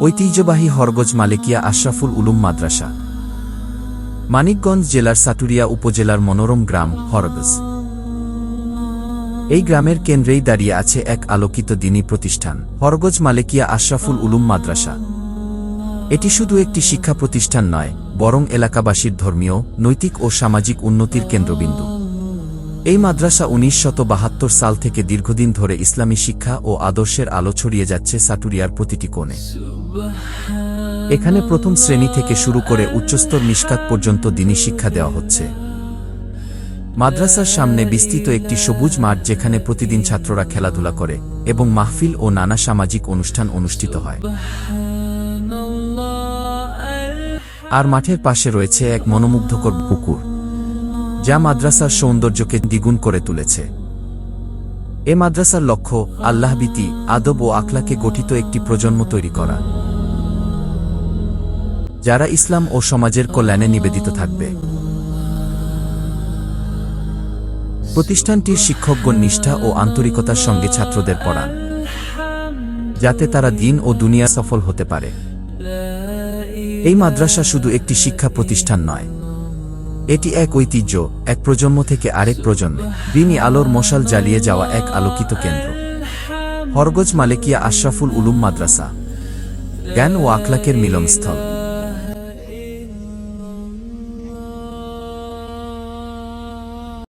ঐতিহ্যবাহী হরগজ মালিকিয়া আশরাফুল উলুম মাদ্রাসা। মানিকগঞ্জ জেলার সাটুরিয়া উপজেলার মনোরম গ্রাম, হরগজ। এই গ্রামের কেন্দ্রেই দাঁড়িয়ে আছে এক আলোকিত দিনী প্রতিষ্ঠান, হরগজ মালিকিয়া আশরাফুল উলুম মাদ্রাসা। এটি শুধু একটি শিক্ষা প্রতিষ্ঠান নয়, বরং এলাকাবাসীর ধর্মীয়, নৈতিক ও সামাজিক উন্নতির কেন্দ্রবিন্দু। এই মাদ্রাসা উনিশ শত বাহাত্তর সাল থেকে দীর্ঘদিন ধরে ইসলামী শিক্ষা ও আদর্শের আলো ছড়িয়ে যাচ্ছে সাটুরিয়ার প্রতিটি কোণে। এখানে প্রথম শ্রেণি থেকে শুরু করে উচ্চস্তর নিষ্কাত পর্যন্ত দিনী শিক্ষা দেওয়া হচ্ছে। মাদ্রাসার সামনে বিস্তৃত একটি সবুজ মাঠ যেখানে প্রতিদিন ছাত্ররা খেলাধুলা করে এবং মাহফিল ও নানা সামাজিক অনুষ্ঠান অনুষ্ঠিত হয়। আর মাঠের পাশে রয়েছে এক মনোমুগ্ধকর পুকুর। যা মাদ্রাসার সৌন্দর্যকে দ্বিগুণ করে তুলেছে। এ মাদ্রাসার লক্ষ্য আল্লাহবীতি আদব ও আখলাকে গঠিত একটি প্রজন্ম তৈরি করা। যারা ইসলাম ও সমাজের কল্যাণে নিবেদিত থাকবে। প্রতিষ্ঠানটির শিক্ষকগণ নিষ্ঠা ও আন্তরিকতার সঙ্গে ছাত্রদের পড়ান, যাতে তারা দিন ও দুনিয়া সফল হতে পারে। এই মাদ্রাসা শুধু একটি শিক্ষা প্রতিষ্ঠান নয় এটি এক ঐতিহ্য, এক প্রজন্ম থেকে আরেক প্রজন্মে। দিনই আলোর মশাল জ্বালিয়ে যাওয়া এক আলোকিত কেন্দ্র। হরগজ মালিকিয়া আশরাফুল উলুম মাদ্রাসা। জ্ঞান ও আখলাকের মিলনস্থল।